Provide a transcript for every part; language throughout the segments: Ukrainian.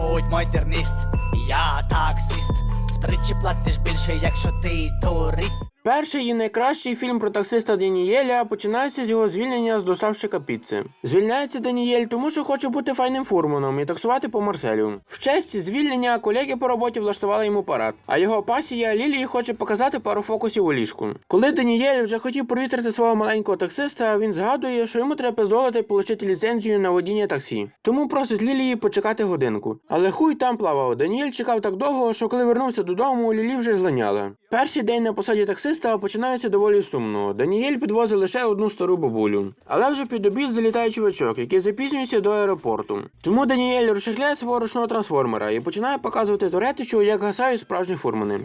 звуть мой тернист, я таксист. Втричі платиш більше, якщо ти турист. Перший і найкращий фільм про таксиста Данієля починається з його звільнення з доставщика піци. Звільняється Данієль, тому що хоче бути файним фурманом і таксувати по Марселю. В честь звільнення колеги по роботі влаштували йому парад, а його пасія Лілії хоче показати пару фокусів у ліжку. Коли Данієль вже хотів провітрити свого маленького таксиста, він згадує, що йому треба золото і отримати ліцензію на водіння таксі. Тому просить Лілії почекати годинку. Але хуй там плавав. Даніель чекав так довго, що коли вернувся додому, Лілі вже злиняла. Перший день на посаді таксиста починається доволі сумно. Даніель підвозить лише одну стару бабулю. Але вже під обід залітає чувачок, який запізнюється до аеропорту. Тому Даніель розшихляє свого ручного трансформера і починає показувати Туретичу, як гасають справжні фурмани.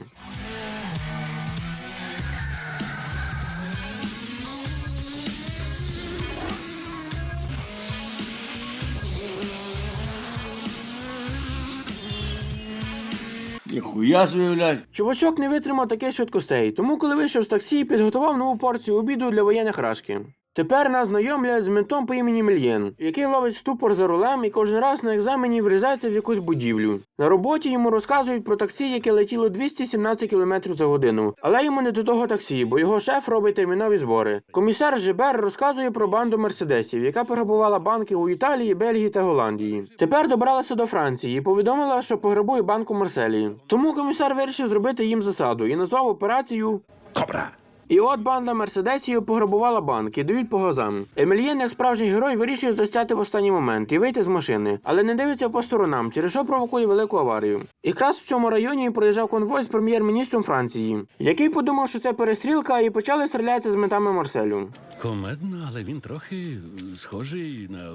Ніхуя хуя блядь. Чувачок не витримав таких швидкостей, тому коли вийшов з таксі, підготував нову порцію обіду для воєнних рашки. Тепер нас знайомлять з ментом по імені Мільєн, який ловить ступор за рулем і кожен раз на екзамені врізається в якусь будівлю. На роботі йому розказують про таксі, яке летіло 217 км за годину. Але йому не до того таксі, бо його шеф робить термінові збори. Комісар Жебер розказує про банду мерседесів, яка пограбувала банки у Італії, Бельгії та Голландії. Тепер добралася до Франції і повідомила, що пограбує банк у Марселії. Тому комісар вирішив зробити їм засаду і назвав операцію Кобра. І от банда мерседесів пограбувала банк і дають по газам. Емельєн, як справжній герой, вирішує застяти в останній момент і вийти з машини, але не дивиться по сторонам, через що провокує велику аварію. Якраз в цьому районі проїжджав конвой з прем'єр-міністром Франції, який подумав, що це перестрілка, і почали стрілятися з ментами Марселю. Комедно, але він трохи схожий на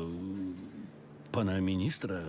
пана міністра.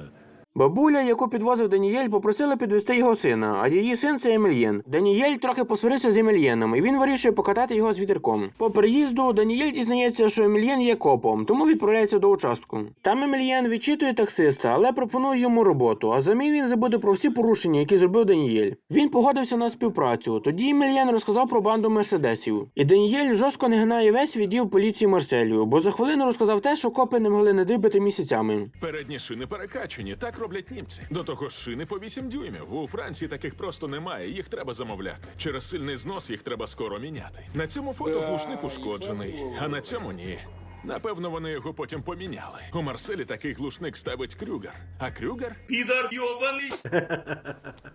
Бабуля, яку підвозив Даніель, попросила підвести його сина, а її син це Емельєн. Даніель трохи посварився з Емельєном, і він вирішує покатати його з вітерком. По приїзду Даніель дізнається, що Емельєн є копом, тому відправляється до участку. Там Емельєн відчитує таксиста, але пропонує йому роботу. А замін він забуде про всі порушення, які зробив Даніель. Він погодився на співпрацю. Тоді Емельєн розказав про банду мерседесів. І Даніель жорстко не гнає весь відділ поліції Марселю, бо за хвилину розказав те, що копи не могли надибити місяцями. Передні шини перекачені, так роблять німці. До того ж, шини по 8 дюймів. У Франції таких просто немає, їх треба замовляти. Через сильний знос їх треба скоро міняти. На цьому фото глушник ушкоджений, а на цьому ні. Напевно, вони його потім поміняли. У Марселі такий глушник ставить Крюгер. А Крюгер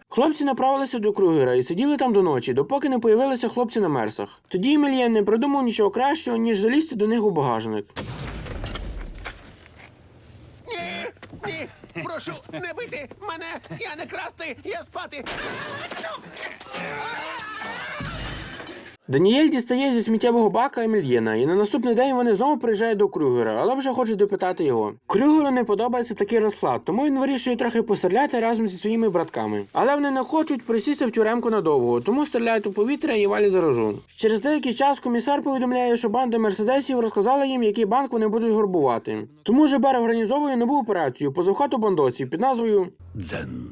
Хлопці направилися до Кругера і сиділи там до ночі, допоки не появилися хлопці на мерсах. Тоді Емельєн не придумав нічого кращого, ніж залізти до них у багажник. Ні, прошу, не бити мене! Я не красти, я спати! Даніель дістає зі сміттєвого бака Емельєна, і на наступний день вони знову приїжджають до Крюгера, але вже хочуть допитати його. Крюгеру не подобається такий розклад, тому він вирішує трохи постріляти разом зі своїми братками. Але вони не хочуть присісти в тюремку надовго, тому стріляють у повітря і валять за рожу. Через деякий час комісар повідомляє, що банда мерседесів розказала їм, який банк вони будуть горбувати. Тому Жебер організовує нову операцію позов хату бандосів під назвою Дзен.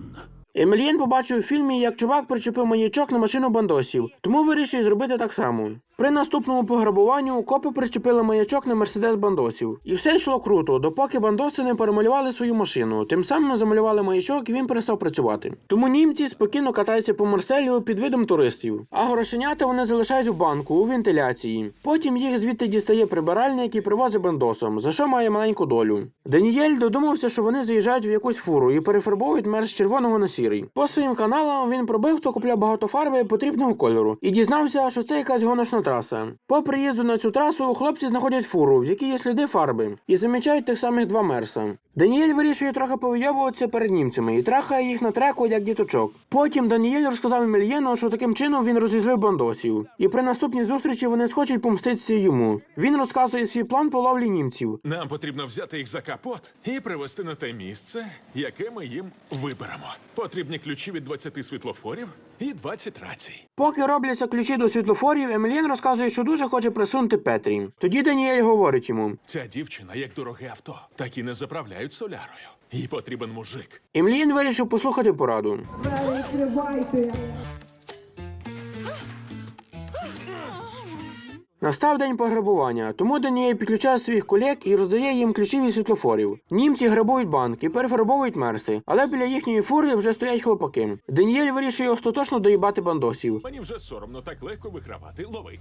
Емельєн побачив у фільмі, як чувак причепив маячок на машину бандосів, тому вирішив зробити так само. При наступному пограбуванню копи причепили маячок на мерседес бандосів. І все йшло круто, допоки бандоси не перемалювали свою машину. Тим самим замалювали маячок і він перестав працювати. Тому німці спокійно катаються по Марселю під видом туристів. А грошенята вони залишають в банку у вентиляції. Потім їх звідти дістає прибиральник і привозить бандосом, за що має маленьку долю. Даніель додумався, що вони заїжджають в якусь фуру і перефарбовують мер з червоного на сірий. По своїм каналам він пробив, хто купляв багато фарби потрібного кольору, і дізнався, що це якась гоночна траса. По приїзду на цю трасу хлопці знаходять фуру, в якій є сліди фарби, і замічають тих самих два мерса. Даніель вирішує трохи повийобуватися перед німцями і трахає їх на треку, як діточок. Потім Даніель розказав Емельєну, що таким чином він розізлив бандосів, і при наступній зустрічі вони схочуть помститися йому. Він розказує свій план по ловлі німців. Нам потрібно взяти їх за капот і привезти на те місце, яке ми їм виберемо. Потрібні ключі від 20 світлофорів і 20 рацій. Поки робляться ключі до світлофорів, Емелін розказує, що дуже хоче присунути Петрі. Тоді Даніель говорить йому: Ця дівчина як дороге авто, так і не заправляють солярою. Їй потрібен мужик. Емельєн вирішив послухати пораду. Настав день пограбування, тому Даніель підключає своїх колег і роздає їм ключі від світлофорів. Німці грабують банк і перефарбовують мерси, але біля їхньої фури вже стоять хлопаки. Даніель вирішує остаточно доїбати бандосів. Мені вже соромно так легко вигравати. Лови.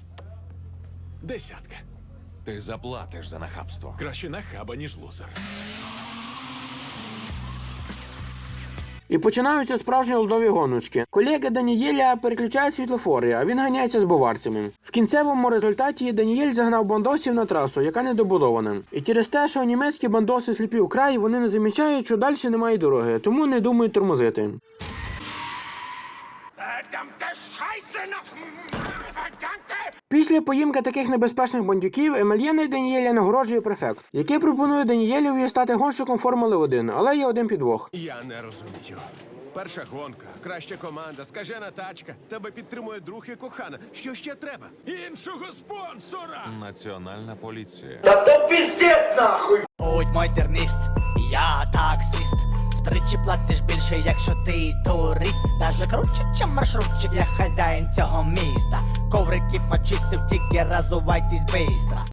Десятка. Ти заплатиш за нахабство. Краще нахаба, ніж лузер. І починаються справжні лодові гоночки. Колеги Данієля переключають світлофори, а він ганяється з буварцями. В кінцевому результаті Данієль загнав бандосів на трасу, яка недобудована. І через те, що німецькі бандоси сліпі вкрай, вони не замічають, що далі немає дороги, тому не думають тормозити. Після поїмки таких небезпечних бандюків Емельєна Данієля нагороджує префект, який пропонує Данієлєві стати гонщиком Формули 1, але є один підвох. Я не розумію. Перша гонка, краща команда, скажена тачка. Тебе підтримує друг і кохана. Що ще треба? Іншого спонсора! Національна поліція. Будь мой тернист, я таксист. Платиш більше, якщо ти турист. Даже круче, чим маршрутчик, я хазяїн цього міста. Коврики почистив, тільки разувайтесь бистро.